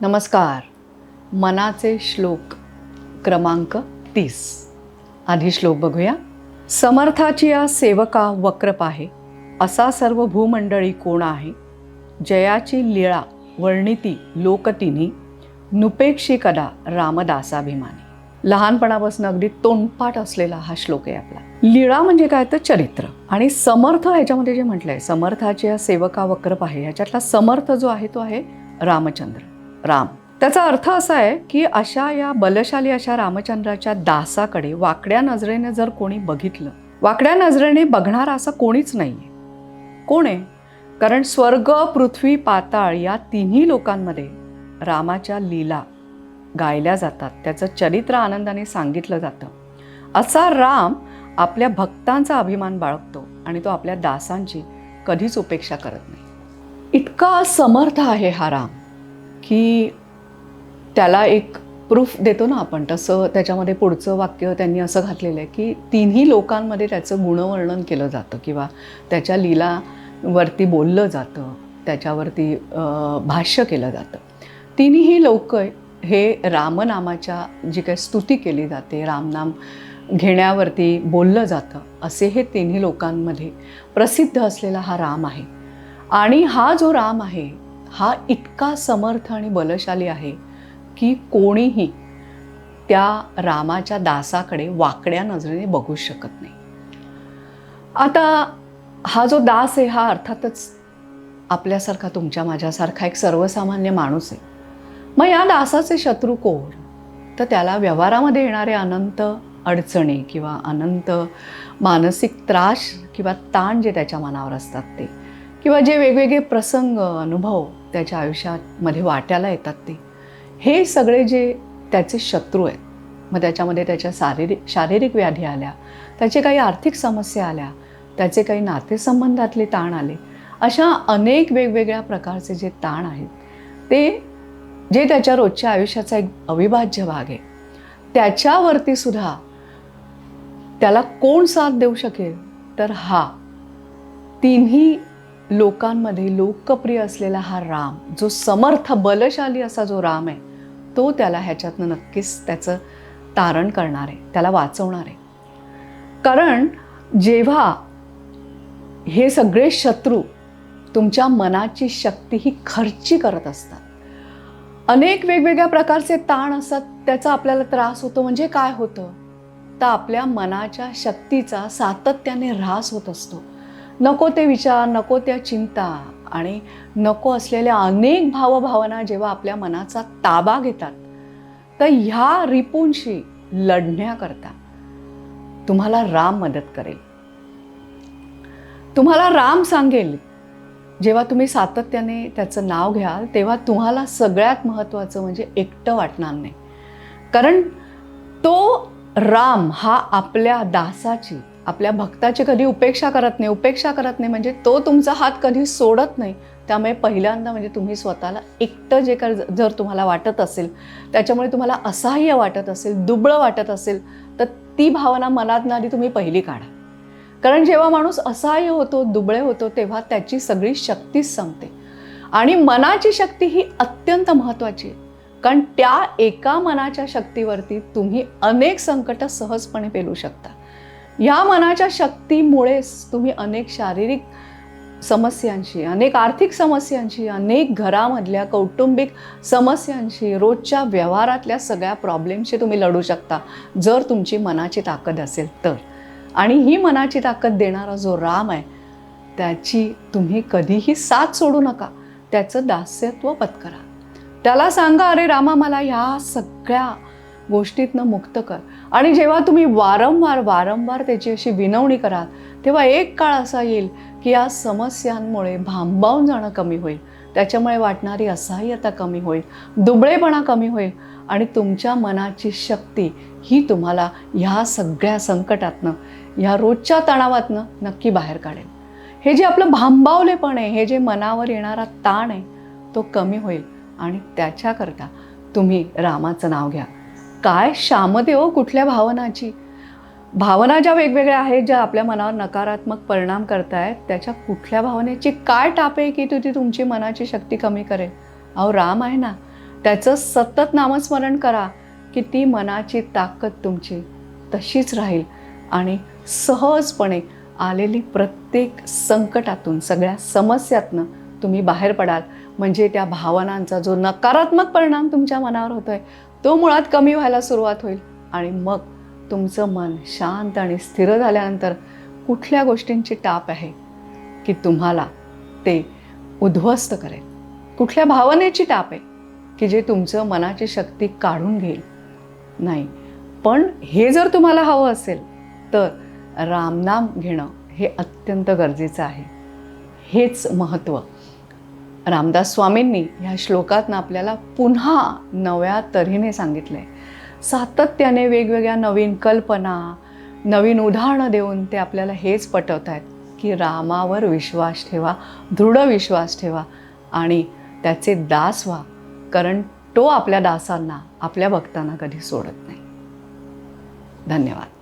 नमस्कार. मनाचे श्लोक क्रमांक तीस. आधी श्लोक बघूया. समर्थाची या सेवका वक्रप आहे. असा सर्व भूमंडळी कोण आहे? जयाची लीळा वर्णिती लोकतिनी नुपेक्षी कदा रामदासाभिमानी. लहानपणापासून अगदी तोंडपाठ असलेला हा श्लोक आहे आपला. लीळा म्हणजे काय? तर चरित्र. आणि समर्थ ह्याच्यामध्ये जे म्हटलंय समर्थाची या सेवका वक्रप आहे ह्याच्यातला समर्थ जो आहे तो आहे रामचंद्र. राम. त्याचा अर्थ असा आहे की अशा या बलशाली अशा रामचंद्राच्या दासाकडे वाकड्या नजरेने जर कोणी बघितलं वाकड्या नजरेने बघणारा असं कोणीच नाहीये. कोण आहे? कारण स्वर्ग पृथ्वी पाताळ या तिन्ही लोकांमध्ये रामाच्या लीला गायल्या जातात. त्याचं चरित्र आनंदाने सांगितलं जातं. असा राम आपल्या भक्तांचा अभिमान बाळगतो आणि तो आपल्या दासांची कधीच उपेक्षा करत नाही. इतका समर्थ आहे हा राम. की त्याला एक प्रूफ देतो ना आपण. तसं त्याच्यामध्ये पुढचं वाक्य त्यांनी असं घातलेलं आहे की तिन्ही लोकांमध्ये त्याचं गुणवर्णन केलं जातं किंवा त्याच्या लीलावरती बोललं जातं त्याच्यावरती भाष्य केलं जातं. तिन्ही लोक हे रामनामाच्या जी काही स्तुती केली जाते रामनाम घेण्यावरती बोललं जातं असे हे तिन्ही लोकांमध्ये प्रसिद्ध असलेला हा राम आहे. आणि हा जो राम आहे हा इतका समर्थ आणि बलशाली आहे की कोणीही त्या रामाच्या दासाकडे वाकड्या नजरेने बघू शकत नाही. आता हा जो दास आहे हा अर्थातच आपल्यासारखा तुमच्या माझ्यासारखा एक सर्वसामान्य माणूस आहे. मग या दासाचे शत्रू कोण? तर त्याला व्यवहारामध्ये येणारे अनंत अडचणी किंवा अनंत मानसिक त्रास किंवा ताण जे त्याच्या मनावर असतात ते. किंवा जे वेगवेगळे प्रसंग अनुभव त्याच्या आयुष्यामध्ये वाट्याला येतात ते हे सगळे जे त्याचे शत्रू आहेत मग त्याच्यामध्ये त्याच्या शारीरिक शारीरिक व्याधी आल्या त्याचे काही आर्थिक समस्या आल्या त्याचे काही नातेसंबंधातले ताण आले अशा अनेक वेगवेगळ्या प्रकारचे जे ताण आहेत ते जे त्याच्या रोजच्या आयुष्याचा एक अविभाज्य भाग आहे त्याच्यावरती सुद्धा त्याला कोण साथ देऊ शकेल? तर हा तिन्ही लोकांमध्ये लोकप्रिय असलेला हा राम जो समर्थ बलशाली असा जो राम आहे तो त्याला ह्याच्यातनं नक्कीच त्याचं तारण करणार आहे त्याला वाचवणार आहे. कारण जेव्हा हे सगळे शत्रू तुमच्या मनाची शक्ती ही खर्ची करत असतात. अनेक वेगवेगळ्या प्रकारचे ताण असतात त्याचा आपल्याला त्रास होतो. म्हणजे काय होतं? तर आपल्या मनाच्या शक्तीचा सातत्याने ऱ्हास होत असतो. नको ते विचार नको त्या चिंता आणि नको असलेल्या अनेक भावभावना जेव्हा आपल्या मनाचा ताबा घेतात तर ह्या रिपूंशी लढण्याकरता तुम्हाला राम मदत करेल. तुम्हाला राम सांगेल. जेव्हा तुम्ही सातत्याने त्याचं नाव घ्याल तेव्हा तुम्हाला सगळ्यात महत्त्वाचं म्हणजे एकटं वाटणार नाही. कारण तो राम हा आपल्या दासाची आपल्या भक्ताची कधी उपेक्षा करत नाही उपेक्षा करत नाही म्हणजे तो तुमचा हात कधी सोडत नाही. त्यामुळे पहिल्यांदा म्हणजे तुम्ही स्वतःला एकटं जे कर जर तुम्हाला वाटत असेल त्याच्यामुळे तुम्हाला असहाय्य वाटत असेल दुबळं वाटत असेल तर ती भावना मनात आधी तुम्ही पहिली काढा. कारण जेव्हा माणूस असहाय्य होतो दुबळे होतो तेव्हा त्याची सगळी शक्तीच संपते. आणि मनाची शक्ती ही अत्यंत महत्त्वाची आहे. कारण त्या एका मनाच्या शक्तीवरती तुम्ही अनेक संकटं सहजपणे पेलू शकता. या मनाच्या शक्तीमुळेच तुम्ही अनेक शारीरिक समस्यांशी अनेक आर्थिक समस्यांशी अनेक घरामधल्या कौटुंबिक समस्यांशी रोजच्या व्यवहारातल्या सगळ्या प्रॉब्लेमशी तुम्ही लढू शकता. जर तुमची मनाची ताकद असेल तर. आणि ही मनाची ताकद देणारा जो राम आहे त्याची तुम्ही कधीही साथ सोडू नका. त्याचं दास्यत्व पत्करा. त्याला सांगा अरे रामा मला ह्या सगळ्या गोष्टीतनं मुक्त कर. आणि जेव्हा तुम्ही वारंवार वारंवार त्याची अशी विनवणी कराल तेव्हा एक काळ असा येईल की या समस्यांमुळे भांबावून जाणं कमी होईल. त्याच्यामुळे वाटणारी असहाय्यता कमी होईल दुबळेपणा कमी होईल आणि तुमच्या मनाची शक्ती ही तुम्हाला ह्या सगळ्या संकटातनं ह्या रोजच्या तणावातनं नक्की बाहेर काढेल. हे जे आपलं भांबावलेपण आहे हे जे मनावर येणारा ताण आहे तो कमी होईल आणि त्याच्याकरता तुम्ही रामाचं नाव घ्या. काय शामते हो कुठल्या भावनाची? भावना ज्या वेगवेगळ्या आहेत ज्या आपल्या मनावर नकारात्मक परिणाम करतायत त्याच्या कुठल्या भावनेची काय टाप आहे की ती तुमची मनाची शक्ती कमी करेल? अहो राम आहे ना. त्याचं सतत नामस्मरण करा की ती मनाची ताकद तुमची तशीच राहील. आणि सहजपणे आलेली प्रत्येक संकटातून सगळ्या समस्यातनं तुम्ही बाहेर पडाल. म्हणजे त्या भावनांचा जो नकारात्मक परिणाम तुमच्या मनावर होतो आहे तो मुळात कमी व्हायला सुरुवात होईल. आणि मग तुमचं मन शांत आणि स्थिर झाल्यानंतर कुठल्या गोष्टींची टाप आहे की तुम्हाला ते उद्ध्वस्त करेल? कुठल्या भावनेची टाप आहे की जे तुमचं मनाची शक्ती काढून घेईल? नाही. पण हे जर तुम्हाला हवं असेल तर रामनाम घेणं हे अत्यंत गरजेचं आहे. हेच महत्त्व रामदास स्वामींनी ह्या श्लोकातनं आपल्याला पुन्हा नव्या तऱ्हेने सांगितलं आहे सातत्याने वेगवेगळ्या नवीन कल्पना नवीन उदाहरणं देऊन ते आपल्याला हेच पटवत आहेत की रामावर विश्वास ठेवा दृढ विश्वास ठेवा आणि त्याचे दास व्हा. कारण तो आपल्या दासांना आपल्या भक्तांना कधी सोडत नाही. धन्यवाद.